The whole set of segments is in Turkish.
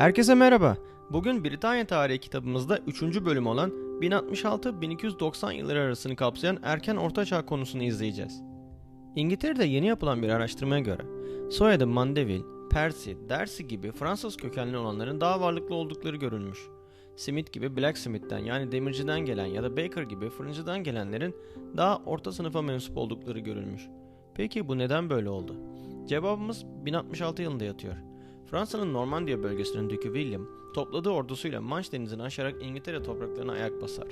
Herkese merhaba. Bugün Britanya tarihi kitabımızda 3. bölüm olan 1066-1290 yılları arasını kapsayan erken ortaçağ konusunu izleyeceğiz. İngiltere'de yeni yapılan bir araştırmaya göre soyadı Mandeville, Percy, Darcy gibi Fransız kökenli olanların daha varlıklı oldukları görülmüş. Smith gibi Blacksmith'ten yani demirciden gelen ya da Baker gibi fırıncıdan gelenlerin daha orta sınıfa mensup oldukları görülmüş. Peki bu neden böyle oldu? Cevabımız 1066 yılında yatıyor. Fransa'nın Normandiya bölgesinin Dükü William, topladığı ordusuyla Manş denizini aşarak İngiltere topraklarına ayak basar.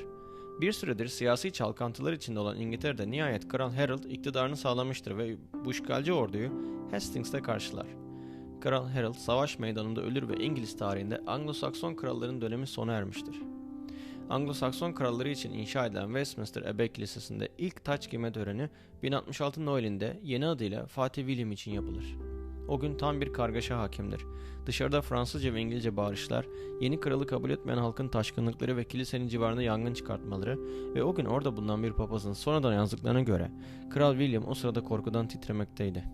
Bir süredir siyasi çalkantılar içinde olan İngiltere'de nihayet Kral Harold iktidarını sağlamıştır ve bu işgalci orduyu Hastings'te karşılar. Kral Harold savaş meydanında ölür ve İngiliz tarihinde Anglo-Sakson kralların dönemi sona ermiştir. Anglo-Sakson kralları için inşa edilen Westminster Abbey Kilisesi'nde ilk taç giyme töreni 1066 Noel'inde yeni adıyla Fatih William için yapılır. O gün tam bir kargaşa hakimdir. Dışarıda Fransızca ve İngilizce bağırışlar, yeni kralı kabul etmeyen halkın taşkınlıkları ve kilisenin civarında yangın çıkartmaları ve o gün orada bulunan bir papazın sonradan yazdıklarına göre Kral William o sırada korkudan titremekteydi.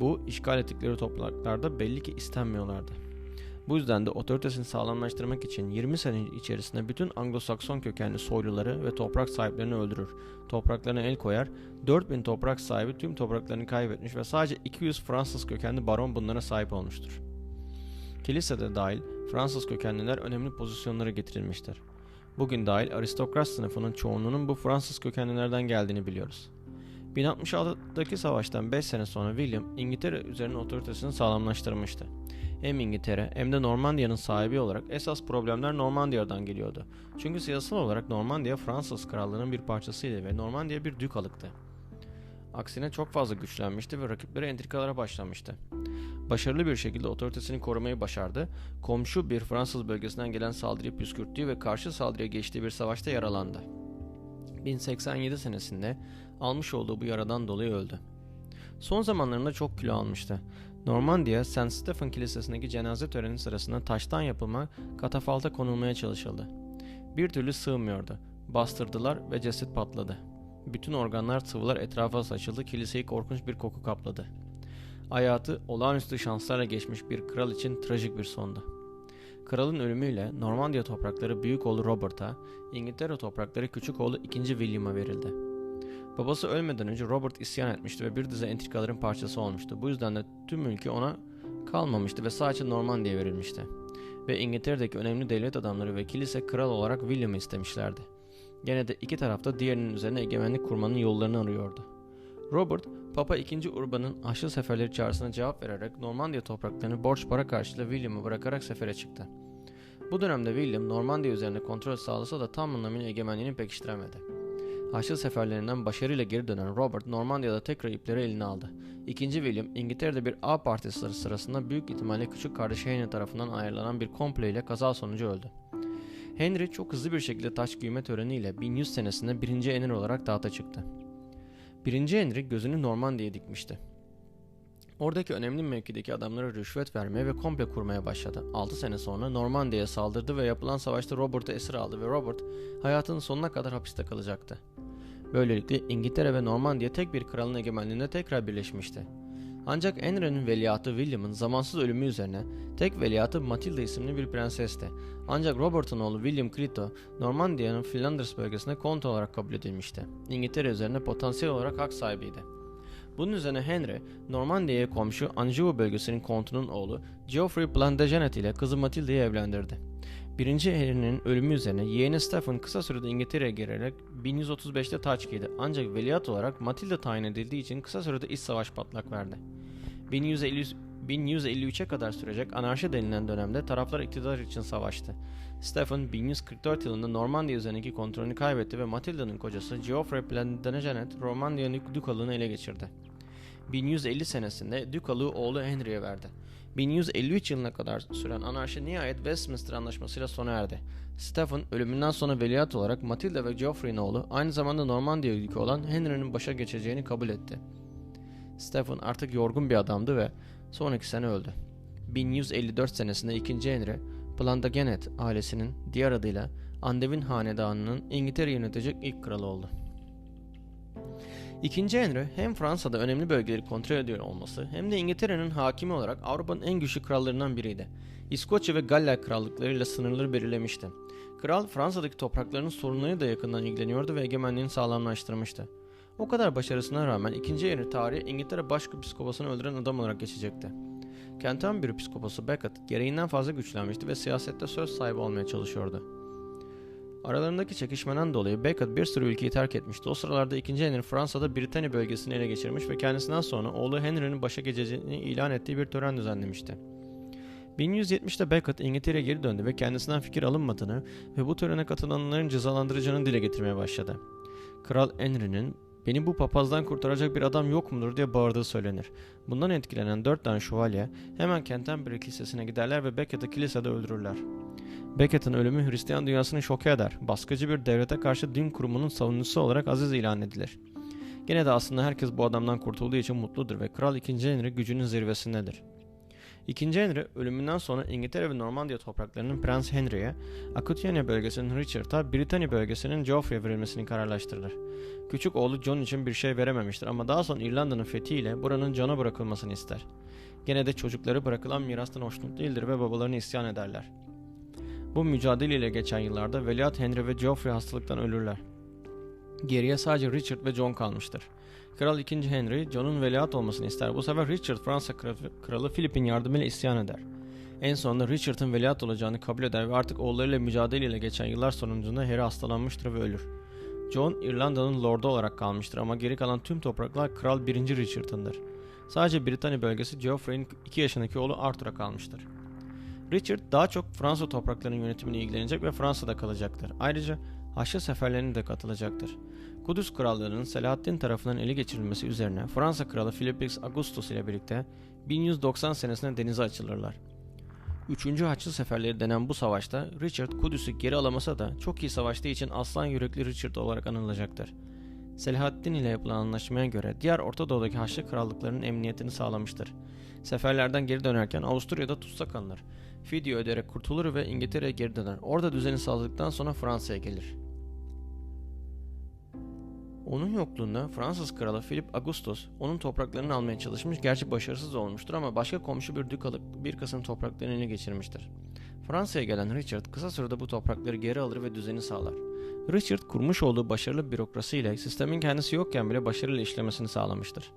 Bu işgal ettikleri topraklarda belli ki istenmiyorlardı. Bu yüzden de otoritesini sağlamlaştırmak için 20 sene içerisinde bütün Anglo-Sakson kökenli soyluları ve toprak sahiplerini öldürür. Topraklarına el koyar, 4000 toprak sahibi tüm topraklarını kaybetmiş ve sadece 200 Fransız kökenli baron bunlara sahip olmuştur. Kilisede dahil Fransız kökenliler önemli pozisyonlara getirilmiştir. Bugün dahil aristokrat sınıfının çoğunluğunun bu Fransız kökenlilerden geldiğini biliyoruz. 1066'daki savaştan 5 sene sonra William İngiltere üzerine otoritesini sağlamlaştırmıştı. Hem İngiltere hem de Normandiya'nın sahibi olarak esas problemler Normandiya'dan geliyordu. Çünkü siyasal olarak Normandiya Fransız krallığının bir parçasıydı ve Normandiya bir dükalıktı. Aksine çok fazla güçlenmişti ve rakipleri entrikalara başlamıştı. Başarılı bir şekilde otoritesini korumayı başardı, komşu bir Fransız bölgesinden gelen saldırıyı püskürttüğü ve karşı saldırıya geçtiği bir savaşta yaralandı. 1087 senesinde almış olduğu bu yaradan dolayı öldü. Son zamanlarında çok kilo almıştı. Normandiya, St. Stephen Kilisesi'ndeki cenaze töreni sırasında taştan yapılma katafalta konulmaya çalışıldı. Bir türlü sığmıyordu. Bastırdılar ve ceset patladı. Bütün organlar sıvılar etrafa saçıldı, kiliseyi korkunç bir koku kapladı. Hayatı olağanüstü şanslarla geçmiş bir kral için trajik bir sondu. Kralın ölümüyle Normandiya toprakları büyük oğlu Robert'a, İngiltere toprakları küçük oğlu 2. William'a verildi. Babası ölmeden önce Robert isyan etmişti ve bir dizi entrikaların parçası olmuştu. Bu yüzden de tüm mülkü ona kalmamıştı ve sadece Normandiya'ya verilmişti. Ve İngiltere'deki önemli devlet adamları ve kilise kral olarak William'ı istemişlerdi. Gene de iki tarafta diğerinin üzerine egemenlik kurmanın yollarını arıyordu. Robert, Papa II. Urban'ın Haçlı Seferleri çağrısına cevap vererek Normandiya topraklarını borç para karşılığı William'ı bırakarak sefere çıktı. Bu dönemde William Normandiya üzerine kontrol sağlasa da tam anlamıyla egemenliğini pekiştiremedi. Haçlı seferlerinden başarıyla geri dönen Robert Normandiya'da tekrar ipleri eline aldı. İkinci William İngiltere'de bir A partisi sırasında büyük ihtimalle küçük kardeşi Henry tarafından ayarlanan bir komple ile kaza sonucu öldü. Henry çok hızlı bir şekilde taş giyme töreniyle 1100 senesinde 1. Henry olarak tahta çıktı. 1. Henry gözünü Normandiya'ya dikmişti. Oradaki önemli mevkideki adamlara rüşvet vermeye ve komple kurmaya başladı. 6 sene sonra Normandiya'ya saldırdı ve yapılan savaşta Robert'ı esir aldı ve Robert hayatının sonuna kadar hapiste kalacaktı. Böylelikle İngiltere ve Normandiya tek bir kralın egemenliğinde tekrar birleşmişti. Ancak Henry'nin veliahtı William'ın zamansız ölümü üzerine tek veliahtı Matilda isimli bir prensesti. Ancak Robert'ın oğlu William Clito, Normandiya'nın Flanders bölgesine kont olarak kabul edilmişti. İngiltere üzerine potansiyel olarak hak sahibiydi. Bunun üzerine Henry, Normandiya'ya komşu Anjou bölgesinin kontunun oğlu Geoffrey Plantagenet ile kızı Matilda'yı evlendirdi. Birinci Henry'nin ölümü üzerine yeğeni Stephen kısa sürede İngiltere'ye gelerek 1135'te taç giydi ancak veliaht olarak Matilda tayin edildiği için kısa sürede iç savaş patlak verdi. 1150, 1153'e kadar sürecek anarşi denilen dönemde taraflar iktidar için savaştı. Stephen 1144 yılında Normandiya üzerindeki kontrolünü kaybetti ve Matilda'nın kocası Geoffrey Plantagenet Romanya'nın dükalığını ele geçirdi. 1150 senesinde dükalığı oğlu Henry'e verdi. 1153 yılına kadar süren anarşi nihayet Westminster Anlaşması'yla sona erdi. Stephen ölümünden sonra veliaht olarak Matilda ve Geoffrey'in oğlu aynı zamanda Normandiya yükü olan Henry'nin başa geçeceğini kabul etti. Stephen artık yorgun bir adamdı ve sonraki sene öldü. 1154 senesinde 2. Henry, Plantagenet ailesinin diğer adıyla Andevin Hanedanı'nın İngiltere yönetecek ilk kralı oldu. İkinci Henry hem Fransa'da önemli bölgeleri kontrol ediyor olması hem de İngiltere'nin hakimi olarak Avrupa'nın en güçlü krallarından biriydi. İskoçya ve Galler krallıklarıyla sınırları belirlemişti. Kral Fransa'daki topraklarının sorunlarıyla da yakından ilgileniyordu ve egemenliğini sağlamlaştırmıştı. O kadar başarısına rağmen 2. Henry tarihi İngiltere Başpiskoposunu öldüren adam olarak geçecekti. Canterbury Piskoposu Becket gereğinden fazla güçlenmişti ve siyasette söz sahibi olmaya çalışıyordu. Aralarındaki çekişmeden dolayı Becket bir sürü ülkeyi terk etmişti. O sıralarda 2. Henry Fransa'da Britanya bölgesini ele geçirmiş ve kendisinden sonra oğlu Henry'nin başa geçeceğini ilan ettiği bir tören düzenlemişti. 1170'te Becket İngiltere'ye geri döndü ve kendisinden fikir alınmadığını ve bu törene katılanların cezalandıracağını dile getirmeye başladı. Kral Henry'nin beni bu papazdan kurtaracak bir adam yok mudur diye bağırdığı söylenir. Bundan etkilenen dört tane şövalye hemen Canterbury Kilisesi'ne giderler ve Becket'i kilisede öldürürler. Becket'in ölümü Hristiyan dünyasını şok eder. Baskıcı bir devlete karşı din kurumunun savunucusu olarak aziz ilan edilir. Gene de aslında herkes bu adamdan kurtulduğu için mutludur ve Kral 2. Henry gücünün zirvesindedir. İkinci Henry ölümünden sonra İngiltere ve Normandiya topraklarının Prens Henry'e, Aquitania bölgesinin Richard'a, Britanya bölgesinin Geoffrey'e verilmesini kararlaştırır. Küçük oğlu John için bir şey verememiştir ama daha sonra İrlanda'nın fethiyle buranın John'a bırakılmasını ister. Gene de çocukları bırakılan mirastan hoşnut değildir ve babalarını isyan ederler. Bu mücadeleyle geçen yıllarda Veliaht Henry ve Geoffrey hastalıktan ölürler. Geriye sadece Richard ve John kalmıştır. Kral 2. Henry, John'un veliaht olmasını ister. Bu sefer Richard Fransa kralı Philip'in yardımıyla isyan eder. En sonunda Richard'ın veliaht olacağını kabul eder ve artık oğullarıyla mücadeleyle geçen yıllar sonucunda Harry hastalanmıştır ve ölür. John, İrlanda'nın lordu olarak kalmıştır ama geri kalan tüm topraklar Kral 1. Richard'ındır. Sadece Britanya bölgesi Geoffrey'in 2 yaşındaki oğlu Arthur'a kalmıştır. Richard daha çok Fransa topraklarının yönetimine ilgilenecek ve Fransa'da kalacaktır. Ayrıca Haçlı seferlerine de katılacaktır. Kudüs krallığının Selahaddin tarafından ele geçirilmesi üzerine Fransa kralı Philippus Augustus ile birlikte 1190 senesinde denize açılırlar. Üçüncü Haçlı Seferleri denen bu savaşta Richard Kudüs'ü geri alamasa da çok iyi savaştığı için aslan yürekli Richard olarak anılacaktır. Selahaddin ile yapılan anlaşmaya göre diğer Orta Doğu'daki Haçlı krallıklarının emniyetini sağlamıştır. Seferlerden geri dönerken Avusturya'da tutsak alınır. Fidye öderek kurtulur ve İngiltere'ye geri döner. Orada düzeni sağladıktan sonra Fransa'ya gelir. Onun yokluğunda Fransız kralı Philip Augustus onun topraklarını almaya çalışmış gerçi başarısız olmuştur ama başka komşu bir dükalık bir kısım topraklarını ele geçirmiştir. Fransa'ya gelen Richard kısa sürede bu toprakları geri alır ve düzeni sağlar. Richard kurmuş olduğu başarılı bürokrasi ile sistemin kendisi yokken bile başarıyla işlemesini sağlamıştır.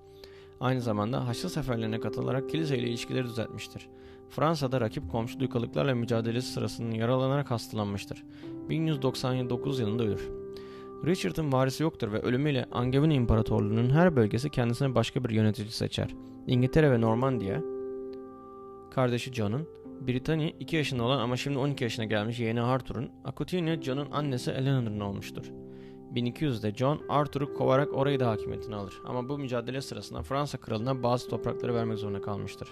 Aynı zamanda Haçlı seferlerine katılarak kilise ile ilişkileri düzeltmiştir. Fransa'da rakip komşu dükalıklarla mücadelesi sırasında yaralanarak hastalanmıştır. 1199 yılında ölür. Richard'ın varisi yoktur ve ölümüyle Angevin İmparatorluğu'nun her bölgesi kendisine başka bir yönetici seçer. İngiltere ve Normandiya, kardeşi John'un, Britanya 2 yaşında olan ama şimdi 12 yaşına gelmiş yeğeni Arthur'un, Aquitania John'un annesi Eleanor'un olmuştur. 1200'de John Arthur'u kovarak orayı da hakimiyetine alır ama bu mücadele sırasında Fransa kralına bazı toprakları vermek zorunda kalmıştır.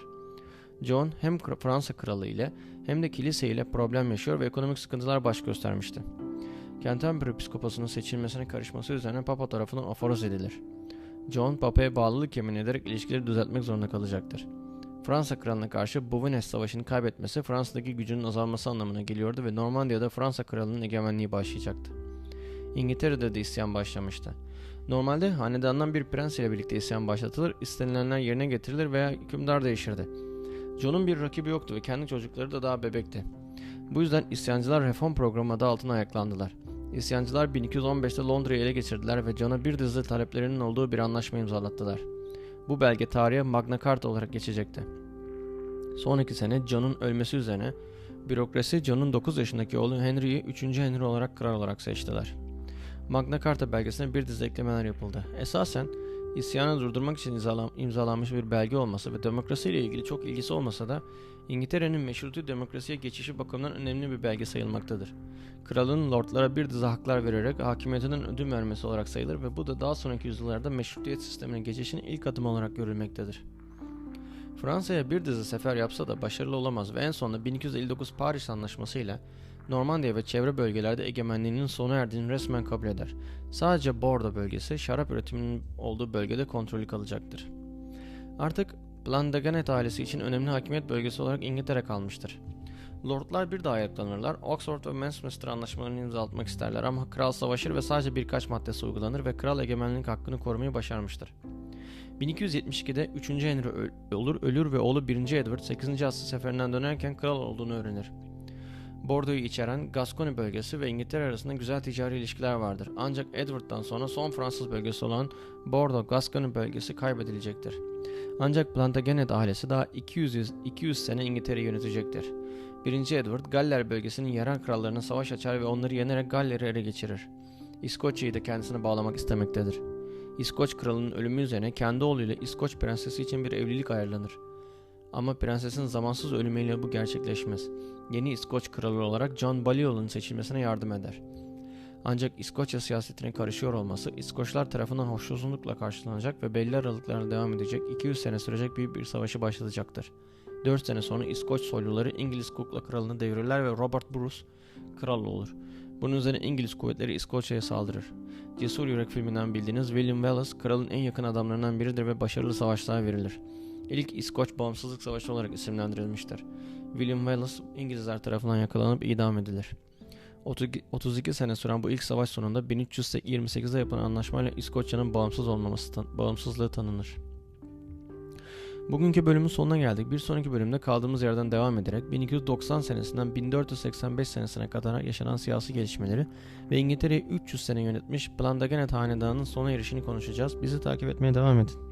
John hem Fransa kralı ile hem de kilise ile problem yaşıyor ve ekonomik sıkıntılar baş göstermişti. Canterbury Piskoposu'nun seçilmesine karışması üzerine Papa tarafından aforoz edilir. John, Papa'ya bağlılık yemin ederek ilişkileri düzeltmek zorunda kalacaktır. Fransa kralına karşı Bouvines savaşını kaybetmesi Fransa'daki gücünün azalması anlamına geliyordu ve Normandiya'da Fransa kralının egemenliği başlayacaktı. İngiltere'de de isyan başlamıştı. Normalde hanedandan bir prens ile birlikte isyan başlatılır, istenilenler yerine getirilir veya hükümdar değişirdi. John'un bir rakibi yoktu ve kendi çocukları da daha bebekti. Bu yüzden isyancılar reform programı adı altına ayaklandılar. İsyancılar 1215'te Londra'yı ele geçirdiler ve John'a bir dizi taleplerinin olduğu bir anlaşma imzalattılar. Bu belge tarihe Magna Carta olarak geçecekti. Sonraki sene John'un ölmesi üzerine bürokrasi John'un 9 yaşındaki oğlu Henry'yi 3. Henry olarak kral olarak seçtiler. Magna Carta belgesine bir dizi eklemeler yapıldı. Esasen isyanı durdurmak için imzalanmış bir belge olması ve demokrasiyle ilgili çok ilgisi olmasa da İngiltere'nin meşrutu demokrasiye geçişi bakımından önemli bir belge sayılmaktadır. Kralın lordlara bir dizi haklar vererek hakimiyetinden ödün vermesi olarak sayılır ve bu da daha sonraki yüzyıllarda meşrutiyet sistemine geçişin ilk adımı olarak görülmektedir. Fransa'ya bir dizi sefer yapsa da başarılı olamaz ve en sonunda 1259 Paris Anlaşması ile Normandiya ve çevre bölgelerde egemenliğinin sona erdiğini resmen kabul eder. Sadece Bordeaux bölgesi şarap üretiminin olduğu bölgede kontrolü kalacaktır. Artık Plantagenet ailesi için önemli hakimiyet bölgesi olarak İngiltere kalmıştır. Lordlar bir daha ayaklanırlar. Oxford ve Westminster anlaşmalarını imzalatmak isterler ama kral savaşır ve sadece birkaç maddesi uygulanır ve kral egemenlik hakkını korumayı başarmıştır. 1272'de 3. Henry olur, ölür ve oğlu 1. Edward 8. asır seferinden dönerken kral olduğunu öğrenir. Bordeaux'u içeren Gascony bölgesi ve İngiltere arasında güzel ticari ilişkiler vardır. Ancak Edward'dan sonra son Fransız bölgesi olan Bordeaux-Gascony bölgesi kaybedilecektir. Ancak Plantagenet ailesi daha 200, 200 sene İngiltere'yi yönetecektir. 1. Edward, Galler bölgesinin yerel krallarına savaş açar ve onları yenerek Galler'i ele geçirir. İskoçya'yı da kendisine bağlamak istemektedir. İskoç kralının ölümü üzerine kendi oğluyla İskoç prensesi için bir evlilik ayarlanır. Ama prensesin zamansız ölümüyle bu gerçekleşmez. Yeni İskoç kralı olarak John Balliol'un seçilmesine yardım eder. Ancak İskoçya siyasetine karışıyor olması İskoçlar tarafından hoşnutsuzlukla karşılanacak ve belli aralıklarla devam edecek 200 sene sürecek büyük bir savaşı başlatacaktır. 4 sene sonra İskoç soyluları İngiliz Kukla kralını devirirler ve Robert Bruce kral olur. Bunun üzerine İngiliz kuvvetleri İskoçya'ya saldırır. Cesur Yürek filminden bildiğiniz William Wallace kralın en yakın adamlarından biridir ve başarılı savaşlar verilir. İlk İskoç Bağımsızlık Savaşı olarak isimlendirilmiştir. William Wallace İngilizler tarafından yakalanıp idam edilir. 32 sene süren bu ilk savaş sonunda 1328'de yapılan anlaşmayla İskoçya'nın bağımsız olmaması bağımsızlığı tanınır. Bugünkü bölümün sonuna geldik. Bir sonraki bölümde kaldığımız yerden devam ederek 1290 senesinden 1485 senesine kadar yaşanan siyasi gelişmeleri ve İngiltere'yi 300 sene yönetmiş Plantagenet Hanedanı'nın sona erişini konuşacağız. Bizi takip etmeye devam edin.